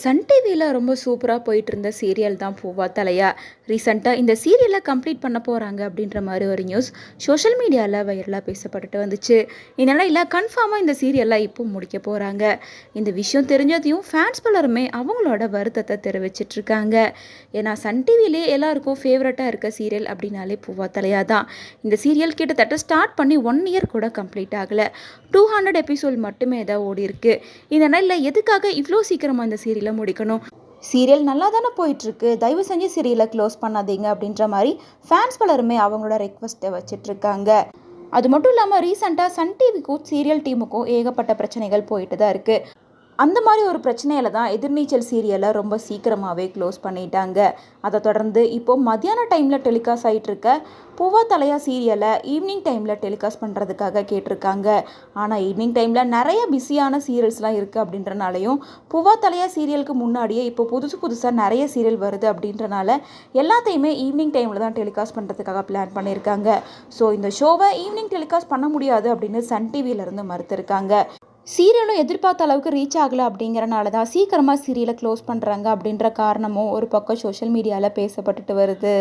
Sun டிவியில் ரொம்ப சூப்பராக போயிட்டு இருந்த சீரியல் தான் பூவா தலையா. ரீசெண்டாக இந்த சீரியலை கம்ப்ளீட் பண்ண போகிறாங்க அப்படின்ற மாதிரி ஒரு நியூஸ் சோஷியல் மீடியாவில் வைரலாக பேசப்பட்டுட்டு வந்துச்சு. இதனால் கன்ஃபார்மாக இந்த சீரியலாக இப்போ முடிக்க போகிறாங்க இந்த விஷயம் தெரிஞ்சதையும் ஃபேன்ஸ் பலருமே அவங்களோட வருத்தத்தை தெரிவிச்சிட்டு இருக்காங்க. ஏன்னா சன் டிவிலே எல்லாருக்கும் ஃபேவரட்டாக இருக்க சீரியல் அப்படின்னாலே பூவா தலையா தான். இந்த சீரியல் கிட்டத்தட்ட ஸ்டார்ட் பண்ணி ஒன் இயர் கூட கம்ப்ளீட் ஆகலை. டூ ஹண்ட்ரட் எபிசோட் மட்டுமே தான் ஓடி இருக்குது இதனால் எதுக்காக இவ்வளோ சீக்கிரமாக இந்த சீரியல் முடிக்கணும். சீரியல் நல்லா தானே போயிட்டுருக்கு. தயவு செஞ்சு சீரியலை க்ளோஸ் பண்ணாதீங்க அப்படின்ற மாதிரி ஃபேன்ஸ் பலருமே அவங்களோட ரெக்வஸ்ட்டை வச்சிட்ருக்காங்க. அது மட்டும் இல்லாமல் ரீசெண்டாக சன் டிவிக்கும் சீரியல் டீமுக்கும் ஏகப்பட்ட பிரச்சனைகள் போயிட்டு தான் இருக்குது அந்த மாதிரி ஒரு பிரச்சனையில் தான் எதிர்நீச்சல் சீரியலை ரொம்ப சீக்கிரமாகவே க்ளோஸ் பண்ணிட்டாங்க. அதை தொடர்ந்து இப்போது மத்தியான டைமில் டெலிகாஸ்ட் ஆகிட்டுருக்க பூவா தலையா சீரியலை ஈவினிங் டைமில் டெலிகாஸ்ட் பண்ணுறதுக்காக கேட்டிருக்காங்க. ஆனால் ஈவினிங் டைமில் நிறைய பிஸியான சீரியல்ஸ்லாம் இருக்குது அப்படின்றனாலையும் பூவா தலையா சீரியலுக்கு முன்னாடியே இப்போ புதுசு புதுசாக நிறைய சீரியல் வருது அப்படின்றனால எல்லாத்தையுமே ஈவினிங் டைமில் தான் டெலிகாஸ்ட் பண்ணுறதுக்காக பிளான் பண்ணியிருக்காங்க. ஸோ இந்த ஷோவை ஈவினிங் டெலிகாஸ்ட் பண்ண முடியாது அப்படின்னு சன் டிவியிலேருந்து மறுத்திருக்காங்க. சீரியலும் எதிர்பார்த்த அளவுக்கு ரீச் ஆகலை அப்படிங்கிறனால தான் சீக்கிரமாக சீரியலை க்ளோஸ் பண்ணுறாங்க அப்படின்ற காரணமும் ஒரு பக்கம் சோஷியல் மீடியாவில் பேசப்பட்டுட்டு வருது.